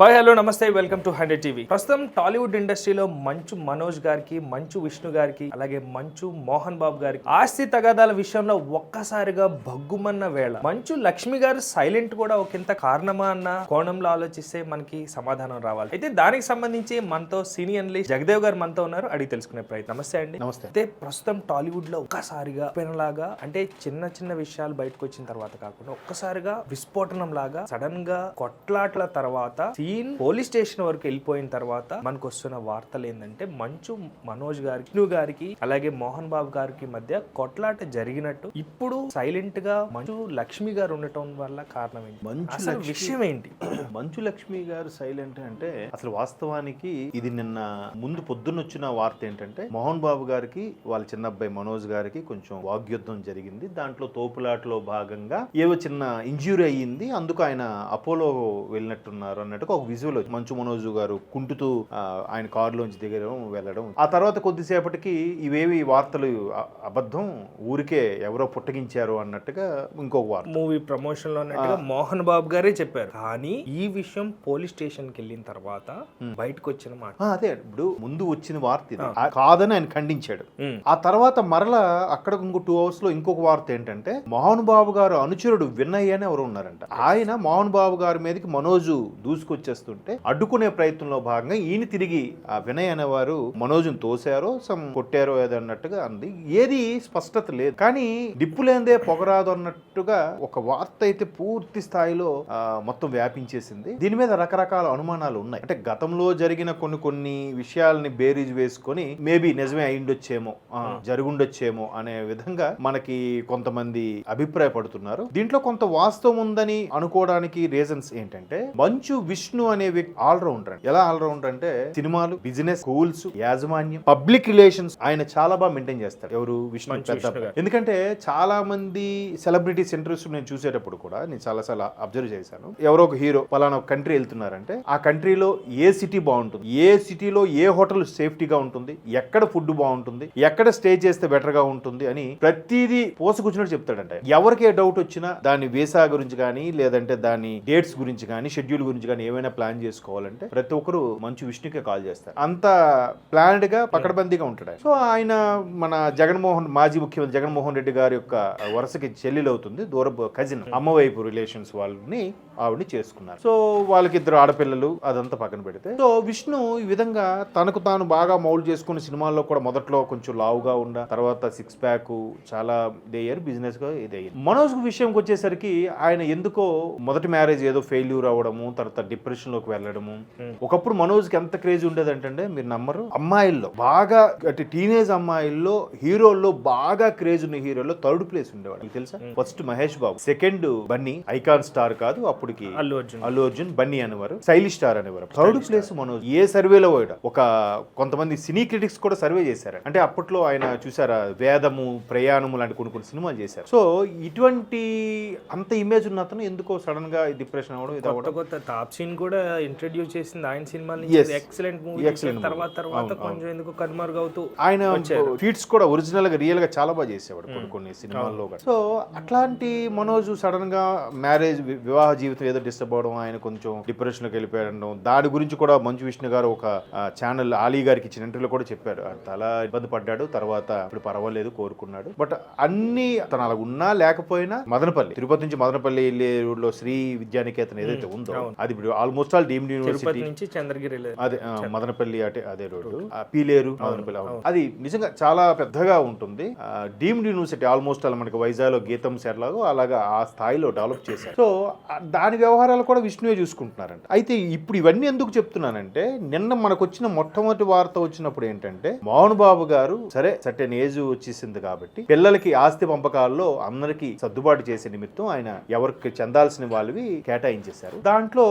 Hi hello నమస్తే welcome to hundred TV. ప్రస్తుతం టాలీవుడ్ ఇండస్ట్రీలో మంచు మనోజ్ గారికి మంచు విష్ణు గారికి అలాగే మంచు మోహన్ బాబు గారికి ఆస్తి తగాదాల విషయంలో ఒక్కసారిగా భగ్గుమన్న వేళ. మంచు లక్ష్మి గారు సైలెంట్ కూడా ఒకంత కారణమా అన్న కోణంలో ఆలోచిస్తే మనకి సమాధానం రావాలి. అయితే దానికి సంబంధించి మనతో సీనియర్ అనలిస్ట్ జగదేవ్ గారు మనతో ఉన్నారు. అడిగి తెలుసుకునే ప్రయత్నం. నమస్తే అండి. నమస్తే. అయితే ప్రస్తుతం టాలీవుడ్లో ఒక్కసారిగా పెనలాగా అంటే చిన్న చిన్న విషయాలు బయటకు వచ్చిన తర్వాత కాకుండా ఒక్కసారిగా విస్ఫోటనం లాగా సడన్గా కొట్లాట్ల తర్వాత సీన్ పోలీస్ స్టేషన్ వరకు వెళ్ళిపోయిన తర్వాత మనకు వస్తున్న వార్తలు ఏంటంటే మంచు మనోజ్ గారికి విష్ణు గారికి అలాగే మోహన్ బాబు గారికి మధ్య కొట్లాట జరిగినట్టు. ఇప్పుడు సైలెంట్గా మంచు లక్ష్మి గారు ఉండటం వల్ల కారణం ఏంటి? మంచు విషయం ఏంటి? మంచు లక్ష్మి గారు సైలెంట్ అంటే అసలు వాస్తవానికి ఇది నిన్న ముందు పొద్దున్న వచ్చిన వార్త ఏంటంటే మోహన్ బాబు గారికి వాళ్ళ చిన్న అబ్బాయి మనోజ్ గారికి కొంచెం వాగ్యుద్ధం జరిగింది. దాంట్లో తోపులాటలో భాగంగా ఏవో చిన్న ఇంజ్యూరీ అయ్యింది. అందుకు ఆయన అపోలో వెళ్ళినట్టున్నారు అన్నట్టుగా ఒక విజువల్ వచ్చి మంచు మనోజ్ గారు కుంటుతూ ఆయన కారులోంచి దిగడం వెళ్ళడం. ఆ తర్వాత కొద్దిసేపటికి ఇవేవి వార్తలు అబద్ధం ఊరికే ఎవరో పుట్టగించారు అన్నట్టుగా ఇంకొక వార్త. మూవీ ప్రమోషన్లో మోహన్ బాబు గారే చెప్పారు. కానీ ఈ విషయం పోలీస్ స్టేషన్కి వెళ్ళిన తర్వాత బయటకు వచ్చిన మాట. అదే ఇప్పుడు ముందు వచ్చిన వార్త ఇది. కాదని ఆయన ఖండించాడు. ఆ తర్వాత మరలా అక్కడ ఇంకో టూ అవర్స్లో ఇంకొక వార్త ఏంటంటే మోహన్ బాబు గారు అనుచరుడు విన్నయ్య అని ఎవరు ఉన్నారంట. ఆయన మోహన్ బాబు గారి మీదకి మనోజు దూసుకొచ్చేస్తుంటే అడ్డుకునే ప్రయత్నంలో భాగంగా ఈయన తిరిగి ఆ వినయ్ అనేవారు మనోజును తోశారో సమ్ కొట్టారో ఏదో అన్నట్టుగా అంది. ఏది స్పష్టత లేదు. కానీ డిప్పు లేదే పొగరాదు అన్నట్టుగా ఒక వార్త అయితే పూర్తి స్థాయిలో మొత్తం వ్యాపించేసింది. దీని మీద రకరకాల అనుమానాలు ఉన్నాయి. అంటే గతంలో జరిగిన కొన్ని కొన్ని విషయాల్ని బేరీజ్ వేసుకొని మేబీ నిజమే అయిండొచ్చేమో జరుగుండొచ్చేమో అనే విధంగా మనకి కొంతమంది అభిప్రాయపడుతున్నారు. దీంట్లో కొంత వాస్తవం ఉందని అనుకోవడానికి రీజన్స్ ఏంటంటే మంచు విష్ణు అనే వ్యక్తి ఆల్రౌండర్ అండి. ఎలా ఆల్రౌండర్ అంటే సినిమాలు బిజినెస్ స్కూల్స్ యాజమాన్యం పబ్లిక్ రిలేషన్స్ ఆయన చాలా బాగా మెయింటైన్ చేస్తారు. ఎవరు? విష్ణు విష్ణు. ఎందుకంటే చాలా మంది సెలబ్రిటీస్ ఇంటర్వ్యూస్ నేను చూసేటప్పుడు కూడా నేను చాలా చాలా అబ్జర్వ్ చేశాను. ఎవరో ఒక హీరో పలానా కంట్రీ వెళ్తున్నారంటే ఆ కంట్రీలో ఏ సిటీ బాగుంటుంది? ఏ సిటీలో ఏ హోటల్ సేఫ్టీగా ఉంటుంది? ఎక్కడ ఫుడ్ బాగుంటుంది? ఎక్కడ స్టే చేస్తే బెటర్గా ఉంటుంది? అని ప్రతిదీ పోసుకొచ్చినట్టు చెప్తాడంట ఎవరికి ఏ డౌట్ వచ్చినా దాని వీసా గురించి కానీ లేదంటే దాని డేట్స్ గురించి కానీ షెడ్యూల్ గురించి కానీ ఏమైనా ప్లాన్ చేసుకోవాలంటే ప్రతి ఒక్కరు మంచు విష్ణుకే కాల్ చేస్తారు. అంత ప్లాన్డ్గా పకడ్బందీగా ఉంటాడు సో ఆయన మన జగన్మోహన్ మాజీ ముఖ్యమంత్రి జగన్మోహన్ రెడ్డి గారి యొక్క వరుసకి చెల్లెలు అవుతుంది దూరపు కజిన్ అమ్మవైపు రిలేషన్స్ వాళ్ళని ఆవిడని చేసుకున్నారు. సో వాళ్ళకి ఇద్దరు ఆడపిల్లలు అదంతా పక్కన పెడితే. సో విష్ణు ఈ విధంగా తనకు తాను బాగా మౌల్డ్ చేసుకున్న సినిమాల్లో కూడా మొదట్లో కొంచెం లావుగా ఉండ తర్వాత సిక్స్ ప్యాక్ చాలా ఇదయ్యారు బిజినెస్గా ఇదయ్యారు మనోజ్ విషయంకి వచ్చేసరికి ఆయన ఎందుకో మొదటి మ్యారేజ్ ఏదో ఫెయిల్యూర్ అవ్వడము తర్వాత డిప్రెషన్ లోకి వెళ్ళడము. ఒకప్పుడు మనోజ్కి ఎంత క్రేజ్ ఉండేదంటే మీరు నమ్మరు అమ్మాయిల్లో బాగా అంటే టీనేజ్ అమ్మాయిల్లో హీరోల్లో బాగా క్రేజ్ ఉన్న హీరోల్లో థర్డ్ ప్లేస్ ఉండేవాడు. మీకు తెలుసా? First Mahesh Babu second Bunny icon star కాదు అప్పటికి అల్లు అర్జున్. అల్లు అర్జున్ బన్నీ అనేవారు స్టైలిష్ స్టార్ అనేవారు. Third place Manoj. ఏ సర్వేలో పోయాడు? ఒక కొంతమంది సినీ క్రిటిక్స్ కూడా సర్వే చేశారు అంటే అప్పట్లో ఆయన చూసారా? వేదము ప్రయాణము లాంటి కొన్ని కొన్ని సినిమాలు చేశారు. సో ఇటువంటి అంత ఇమేజ్ ఉన్న అతను ఎందుకో సడన్గా డిప్రెషన్ అవ్వడం ఇది కొత్త అవ్వడం? కొత్త టాప్ సీన్ కూడా ఇంట్రడ్యూస్ చేసింది. ఆయన. నుంచి ఎక్సలెంట్ మూవీ Excellent తర్వాత. తర్వాత కొంచెం ఎందుకు కనుమరుగవుతూ ఆయన వచ్చారు. ఫీట్స్ కూడా ఒరిజినల్గా రియల్గా చాలా బాగా చేసేవాడు కొన్ని కొన్ని సినిమాల్లో సో అట్లాంటి మనోజ్ సడన్గా మ్యారేజ్ వివాహ జీవితం ఏదో డిస్టర్బ్ అవడం ఆయన కొంచెం డిప్రెషన్లోకి వెళ్ళిపోయడం దాని గురించి కూడా మంచు విష్ణు గారు ఒక ఛానల్ ఆలీ గారికి ఇచ్చిన ఇంటర్వ్యూలో కూడా చెప్పారు. ఆయన చాలా ఇబ్బంది పడ్డాడు తర్వాత ఇప్పుడు పర్వాలేదు కోరుకున్నాడు. బట్ అన్ని తను అలా ఉన్నా లేకపోయినా మదనపల్లి తిరుపతి నుంచి మదనపల్లి వెళ్ళే శ్రీ విద్యానికేతన్ ఏదైతే ఉందో అది ఇప్పుడు ఆల్మోస్ట్ ఆల్ డీమ్డ్ యూనివర్సిటీ. నుంచి చంద్రగిరి. అదే మదనపల్లి అంటే అదే రోడ్డు. పీలేరు మదనపల్లి. అది నిజంగా చాలా పెద్దగా ఉంటుంది. డీమ్డ్ యూనివర్సిటీ ఆల్మోస్ట్ అలా మనకి వైజాగ్లో గీతం సెర్లాగో అలాగా ఆ స్థాయిలో డెవలప్ చేశారు. సో దాని వ్యవహారాలు కూడా విష్ణువే చూసుకుంటున్నారంట. అయితే ఇప్పుడు ఇవన్నీ ఎందుకు చెప్తున్నానంటే నిన్న మనకు వచ్చిన మొట్టమొదటి వార్త వచ్చినప్పుడు ఏంటంటే మోహన్ బాబు గారు సరే సర్టెన్ ఏజ్ వచ్చేసింది కాబట్టి పిల్లలకి ఆస్తి పంపకాల్లో అందరికీ సర్దుబాటు చేసే నిమిత్తం ఆయన ఎవరికి చెందాల్సిన వాళ్ళవి కేటాయించేశారు. దాంట్లో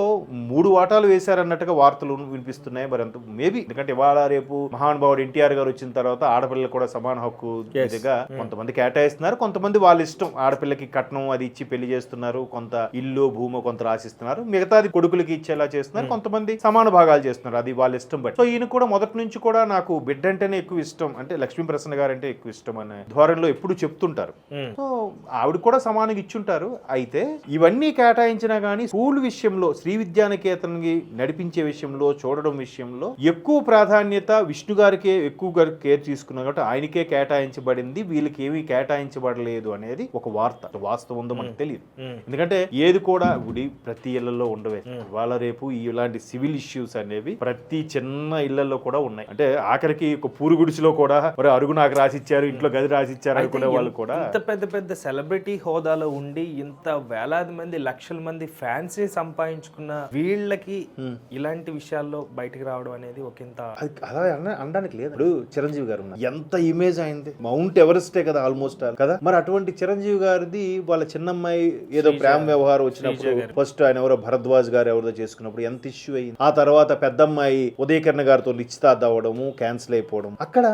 మూడు వాటాలు వేశారన్నట్టుగా వార్తలు వినిపిస్తున్నాయి. మరి అంత మేబీ ఎందుకంటే ఇవాళ రేపు మహానుభావుడు ఎన్టీఆర్ గారు వచ్చిన తర్వాత ఆడపిల్లలు కూడా సమాన హక్కు. ఇదిగా కొంతమంది కేటాయిస్తున్నారు. కొంతమంది వాళ్ళ ఇష్టం ఆడపిల్లకి కట్నం అది ఇచ్చి పెళ్ళి చేస్తున్నారు. కొంత ఇల్లు భూమి కొంత రాసిస్తున్నారు. మిగతాది కొడుకులకి ఇచ్చేలా చేస్తున్నారు. కొంతమంది సమాన భాగాలు చేస్తున్నారు. అది వాళ్ళ ఇష్టం బట్టి. సో ఈయన కూడా మొదటి నుంచి కూడా నాకు బిడ్డ అంటేనే ఎక్కువ ఇష్టం. అంటే లక్ష్మీ ప్రసన్న గారు అంటే ఎక్కువ ఇష్టం అనే ధోరణిలో ఎప్పుడు చెప్తుంటారు. ఉమ్. సో ఆవిడ కూడా సమానంగా ఇచ్చుంటారు. అయితే ఇవన్నీ కేటాయించినా కానీ స్కూల్ విషయంలో శ్రీ విద్యానికేతన్కి నడిపించే విషయంలో చూడడం విషయంలో ఎక్కువ ప్రాధాన్యత విష్ణు గారికే ఎక్కువగా కేర్ తీసుకున్నారు కాబట్టి ఆయనకే కేటాయించబడింది. వీళ్ళకి ఏమీ కేటాయించబడలేదు అనేది ఒక వార్త. వాస్తవం ఉందో మనకు తెలియదు. ఎందుకంటే ఏది కూడా గుడి ప్రతి ఇళ్ళలో ఉండవే. ఇవాళ రేపు ఇలాంటి సివిల్ ఇష్యూస్ అనేవి ప్రతి చిన్న ఇళ్ళలో కూడా ఉన్నాయి. అంటే ఆఖరికి ఒక పూరు గుడిసెలో కూడా మరి అరుగు నాకు రాసిచ్చారు ఇంట్లో గది రాసిచ్చారు అనుకునే వాళ్ళు కూడా ఇంత పెద్ద పెద్ద సెలబ్రిటీ హోదాలో ఉండి ఇంత వేలాది మంది లక్షల మంది ఫ్యాన్స్ని సంపాదించుకున్న వీళ్ళకి ఇలాంటి విషయాల్లో బయటికి రావడం అనేది ఒక ఇంత అలా అన- అనడానికి లేదు. ఇప్పుడు చిరంజీవి గారు ఎంత ఇమేజ్ అయింది. మౌంట్ ఎవరెస్టే కదా ఆల్మోస్ట్ కదా? మరి అటువంటి చిరంజీవి గారిది వాళ్ళ చిన్నమ్మాయి ఏదో ప్రేమ వ్యవహారం వచ్చినప్పుడు ఫస్ట్ ఆయన ఎవరో భరద్వాజ్ గారు ఎవరిదో చేసుకున్నప్పుడు ఎంత ఇష్యూ అయింది. ఆ తర్వాత పెద్దమ్మాయి ఉదయకిరణ్ గారితో నిశ్చితార్థ అవ్వడము క్యాన్సిల్ అయిపోవడం. అక్కడ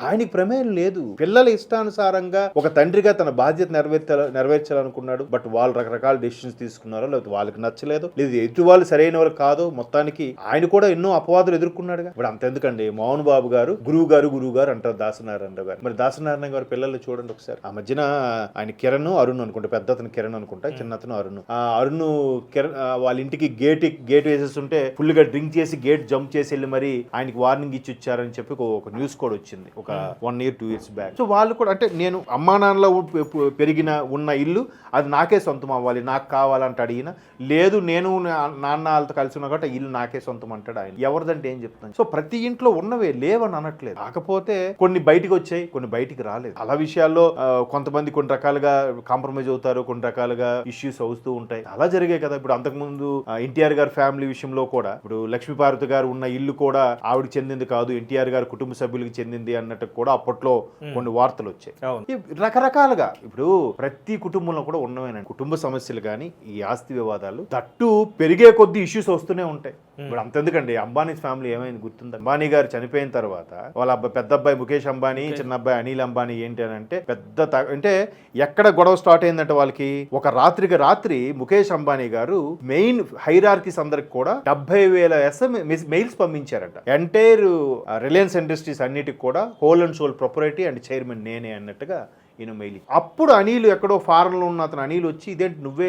ఆయనకి ప్రమేయం లేదు. పిల్లల ఇష్టానుసారంగా ఒక తండ్రిగా తన బాధ్యత నెరవేర్చాల నెరవేర్చాలనుకున్నాడు. బట్ వాళ్ళు రకరకాల డెసిషన్స్ తీసుకున్నారో లేకపోతే వాళ్ళకి నచ్చలేదు లేదు. ఎదుటి వాళ్ళు సరైన వాళ్ళు కాదు మొత్తానికి ఆయన కూడా ఎన్నో అపవాదులు ఎదుర్కొన్నాడుగా. ఇప్పుడు అంత ఎందుకండి మోహన్ బాబు గారు గురువు గారు గురువు గారు అంటారు దాసనారాయణ గారు. మరి దాసనారాయణ గారు పిల్లలు చూడండి ఒకసారి. ఆ మధ్యన ఆయన కిరణ్ అరుణ్ అనుకుంటా పెద్ద అతను కిరణ్ అనుకుంటా చిన్న అతను అరుణ్. ఆ అరుణ్ కిరణ్ వాళ్ళ ఇంటికి గేట్ గేట్ వేసేస్తుంటే ఫుల్గా డ్రింక్ చేసి గేట్ జంప్ చేసి వెళ్ళి మరి ఆయనకి వార్నింగ్ ఇచ్చి వచ్చారని చెప్పి ఒక- న్యూస్ కూడా వచ్చింది ఒక one year two years back so వాళ్ళు కూడా అంటే నేను అమ్మా నాన్నలో పెరిగిన ఉన్న ఇల్లు అది నాకే సొంతం అవ్వాలి నాకు కావాలంటే అడిగిన. లేదు నేను నాన్న వాళ్ళతో కలిసి ఉన్నా కాబట్టి ఇల్లు నాకే సొంతం అంటాడు ఆయన. ఎవరిదంటే ఏం చెప్తాను? సో ప్రతి ఇంట్లో ఉన్నవే లేవని అనట్లేదు. కాకపోతే కొన్ని బయటికి వచ్చాయి కొన్ని బయటికి రాలేదు. అలా విషయాల్లో కొంతమంది కొన్ని రకాలుగా కాంప్రమైజ్ అవుతారు కొన్ని రకాలుగా ఇష్యూస్ అవుతూ ఉంటాయి. అలా జరిగాయి కదా. ఇప్పుడు అంతకుముందు ఎన్టీఆర్ గారి ఫ్యామిలీ విషయంలో కూడా ఇప్పుడు లక్ష్మీపార్వతి గారు ఉన్న ఇల్లు కూడా ఆవిడకి చెందింది కాదు ఎన్టీఆర్ గారి కుటుంబ సభ్యులకి చెందింది అన్నట్టు కూడా అప్పట్లో కొన్ని వార్తలు వచ్చాయి. రకరకాలుగా ఇప్పుడు ప్రతి కుటుంబంలో కూడా ఉన్నవేనండి. కుటుంబ సమస్యలు కానీ ఈ ఆస్తి వివాదాలు తట్టు పెరిగే కొద్ది ఇష్యూస్ వస్తూనే ఉంటాయి. ఇప్పుడు అంతెందుకండి అంబానీ ఫ్యామిలీ ఏమైంది గుర్తుందా? అంబానీ గారు చనిపోయిన తర్వాత వాళ్ళ అబ్బాయి పెద్ద అబ్బాయి ముఖేష్ అంబానీ చిన్న అబ్బాయి అనిల్ అంబానీ ఏంటి అని అంటే పెద్ద అంటే ఎక్కడ గొడవ స్టార్ట్ అయిందంటే వాళ్ళకి? ఒక రాత్రికి రాత్రి ముఖేష్ అంబానీ గారు మెయిన్ హైరార్కీస్ అందరికి కూడా డెబ్బై వేల ఎస్ఎం మెయిల్స్ పంపించారట. ఎంటైర్ రిలయన్స్ ఇండస్ట్రీస్ అన్నిటికి కూడా whole and sole proprietor and chairman నేనే అన్నట్టుగా ఈయన మెయిల్ అప్పుడు అనిల్ ఎక్కడో ఫారెన్లో ఉన్న అతను అనిల్ వచ్చి ఇదేంటి నువ్వే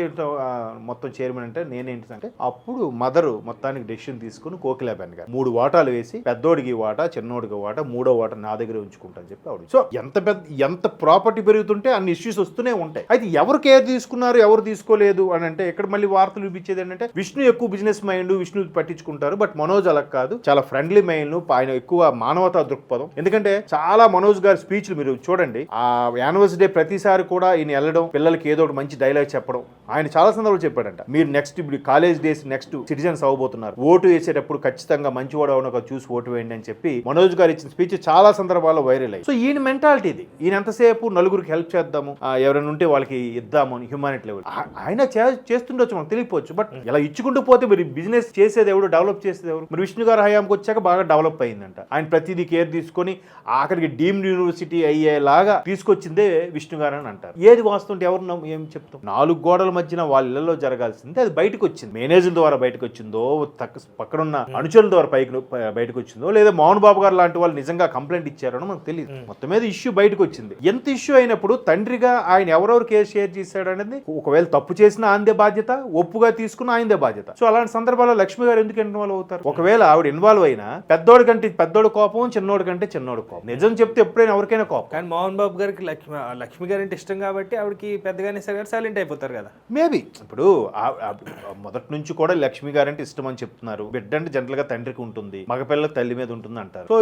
మొత్తం చైర్మన్ అంటే నేనేంటి? అంటే అప్పుడు మదరు మొత్తానికి డెసిషన్ తీసుకుని కోకిలాబెన్ గారు మూడు వాటాలు వేసి పెద్దోడికి వాటా చిన్నోడికి వాటా మూడో వాటా నా దగ్గర ఉంచుకుంటాను చెప్పి ఆవిడ సో ఎంత పెద్ద ఎంత ప్రాపర్టీ పెరుగుతుంటే అన్ని ఇష్యూస్ వస్తూనే ఉంటాయి. అయితే ఎవరు కేర్ తీసుకున్నారు ఎవరు తీసుకోలేదు అని అంటే ఇక్కడ మళ్ళీ వార్తలు చూపించేది ఏంటంటే విష్ణు ఎక్కువ బిజినెస్ మైండ్ విష్ణు పట్టించుకుంటారు బట్ మనోజ్ అలా కాదు. చాలా ఫ్రెండ్లీ మైండ్ ఆయన ఎక్కువ మానవతా దృక్పథం. ఎందుకంటే చాలా మనోజ్ గారి స్పీచ్లు మీరు చూడండి. ఆ యానివర్సరీ డే ప్రతిసారి కూడా ఈయన వెళ్ళడం పిల్లలకి ఏదో ఒకటి మంచి డైలాగ్ చెప్పడం. ఆయన చాలా సందర్భాలు చెప్పాడంట. మీరు నెక్స్ట్ ఇప్పుడు కాలేజ్ డేస్ నెక్స్ట్ సిటిజన్స్ అవ్వబోతున్నారు. ఓటు వేసేటప్పుడు ఖచ్చితంగా మంచివాడు అవును ఒక చూసి ఓటు వేయండి అని చెప్పి మనోజ్ గారు ఇచ్చిన స్పీచ్ చాలా సందర్భాల్లో వైరల్ అయ్యి సో ఈయన మెంటాలిటీ ఇది. ఈయన ఎంతసేపు నలుగురికి హెల్ప్ చేద్దాము ఎవరైనా ఉంటే వాళ్ళకి ఇద్దాము అని హ్యూమానిటీ లెవెల్ ఆయన చేస్తుండొచ్చు మనకు తెలియపోవచ్చు బట్ ఇలా ఇచ్చుకుంటూ పోతే మరి బిజినెస్ చేసేది ఎవడు డెవలప్ చేసేది ఎవరు? మరి విష్ణు గారు హయాంకి వచ్చాక బాగా డెవలప్ అయిందంట. ఆయన ప్రతిదీ కేర్ తీసుకొని ఆఖరికి డీమ్డ్ యూనివర్సిటీ అయ్యేలాగా తీసుకొచ్చిందే విష్ణు గారు అని అంటారు. ఏది వాస్తుంటే ఎవరు ఏం చెప్తాం? నాలుగు గోడల మధ్యన వాళ్ళ ఇళ్ళలో జరగాల్సింది అది బయటకు వచ్చింది మేనేజర్ ద్వారా బయటకు వచ్చిందో తక్క పక్కనున్న అనుచరుల ద్వారా పైకి బయటకు వచ్చిందో లేదా మోహన్ బాబు గారు లాంటి వాళ్ళు నిజంగా కంప్లైంట్ ఇచ్చారని మనకు తెలియదు మొత్తం మీద ఇష్యూ బయటకు వచ్చింది ఎంత ఇష్యూ అయినప్పుడు తండ్రిగా ఆయన ఎవరెవరు కేసు షేర్ చేశాడు అనేది ఒకవేళ తప్పు చేసిన ఆయనదే బాధ్యత ఒప్పుగా తీసుకున్న ఆయనదే బాధ్యత. సో అలాంటి సందర్భాల్లో లక్ష్మి గారు ఎందుకు ఇన్వాల్వ్ అవుతారు? ఒకవేళ ఆవిడ ఇన్వాల్వ్ అయినా పెద్దోడి కంటే పెద్దోడు కోపం చిన్నోడి కంటే చిన్నోడు కోపం. నిజం చెప్తే ఎప్పుడైనా ఎవరికైనా కోపం. కానీ మోహన్ బాబు గారికి లక్ష్మి లక్ష్మి గారి అంటే ఇష్టం కాబట్టి ఆవిడకి పెద్దగానే సరే సైలెంట్ అయిపోతారు కదా. మేబీ. ఇప్పుడు మొదటి నుంచి కూడా లక్ష్మి గారంటే ఇష్టం అని చెప్తున్నారు. బిడ్డ అంటే జనరల్గా తండ్రికి ఉంటుంది మగపిల్ల తల్లి మీద ఉంటుంది అంటారు. సో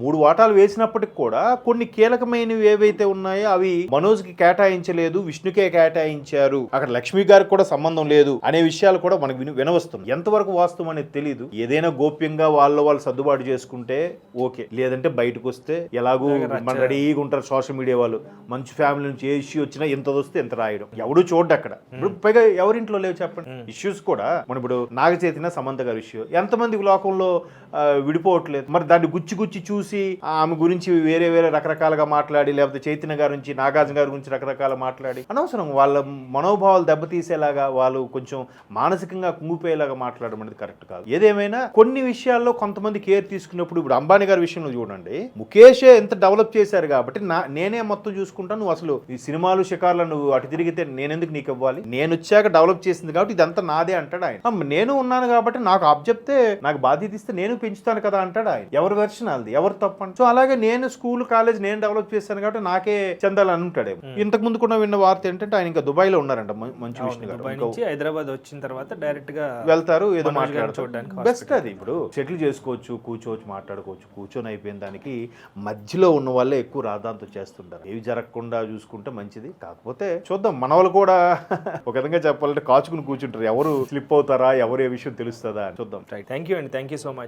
మూడు వాటాలు వేసినప్పటికి కూడా కొన్ని కీలకమైనవి ఏవైతే ఉన్నాయో అవి మనోజ్కి కేటాయించలేదు విష్ణుకే కేటాయించారు. అక్కడ లక్ష్మి గారికి కూడా సంబంధం లేదు అనే విషయాలు కూడా మనకు విని వినవస్తుంది ఎంతవరకు వాస్తవం అనేది తెలియదు ఏదైనా గోప్యంగా వాళ్ళ వాళ్ళు సర్దుబాటు చేసుకుంటే ఓకే. లేదంటే బయటకు వస్తే ఎలాగూ మన రెడీగా ఉంటారు సోషల్ మీడియా వాళ్ళు. మంచి ఫ్యామిలీ నుంచి ఏ ఇష్యూ వచ్చినా ఎంత వస్తే ఎంత రాయడం. ఎవడు చూడ్డు అక్కడ. ఇప్పుడు పైగా ఎవరింట్లో లేవు చెప్పండి. ఇష్యూస్ కూడా మన ఇప్పుడు నాగ చైతన్య సమంత గారి ఇష్యూ ఎంతమంది లోకంలో విడిపోవట్లేదు. మరి దాన్ని గుచ్చి గుచ్చి చూసి ఆమె గురించి వేరే వేరే రకరకాలుగా మాట్లాడి లేకపోతే చైతన్య గారి నుంచి నాగార్జున గారి గురించి రకరకాల మాట్లాడి అనవసరం. వాళ్ళ మనోభావాలు దెబ్బతీసేలాగా వాళ్ళు కొంచెం మానసికంగా కుంగిపోయేలాగా మాట్లాడడం అనేది కరెక్ట్ కాదు. ఏదేమైనా కొన్ని విషయాల్లో కొంతమంది కేర్ తీసుకున్నప్పుడు ఇప్పుడు అంబానీ గారి విషయంలో చూడండి. ముఖేషే ఎంత డెవలప్ చేశారు కాబట్టి నా నేనే మొత్తం చూసుకుంటాను నువ్వు అసలు ఈ సినిమాలు షికార్లు నువ్వు అటు తిరిగితే నేనెందుకు నీకు ఇవ్వాలి? నేను వచ్చాక డెవలప్ చేసింది కాబట్టి ఇదంతా నాదే అంటాడు ఆయన. "అమ్మ, నేను ఉన్నాను కాబట్టి నాకు అప్ చెప్తే నాకు బాధ్యత ఇస్తే నేను పెంచుతాను కదా అంటాడు ఆయన. ఎవరి వెర్షన్ అది ఎవరు తప్పండి సో అలాగే నేను స్కూల్ కాలేజ్ నేను డెవలప్ చేశాను కాబట్టి నాకే చెందాలని ఉంటాడేమో. ఇంతకు ముందు కూడా విన్న వార్త ఏంటంటే ఆయన ఇంకా దుబాయ్లో ఉన్నారంట మంచు విష్ణు హైదరాబాద్ వచ్చిన తర్వాత డైరెక్ట్గా వెళ్తారు ఏదో మాట్లాడతారు. చూడడానికి బెస్ట్ అది ఇప్పుడు. సెటిల్ చేసుకోవచ్చు కూర్చోవచ్చు మాట్లాడుకోవచ్చు. కూర్చొని అయిపోయిన దానికి మధ్యలో ఉన్న వాళ్ళే ఎక్కువ రాద్దాంతో చేస్తుంటారు. ఏవి జరగకుండా చూసుకుంటే మంచిది. కాకపోతే చూద్దాం మన వాళ్ళు కూడా ఒక విధంగా చెప్పాలంటే కాచుకుని కూర్చుంటారు. ఎవరు స్లిప్ అవుతారా? ఎవరు ఏ విషయం తెలుస్తుందా చూద్దాం. థ్యాంక్ యూ అండి థ్యాంక్ యూ సో మచ్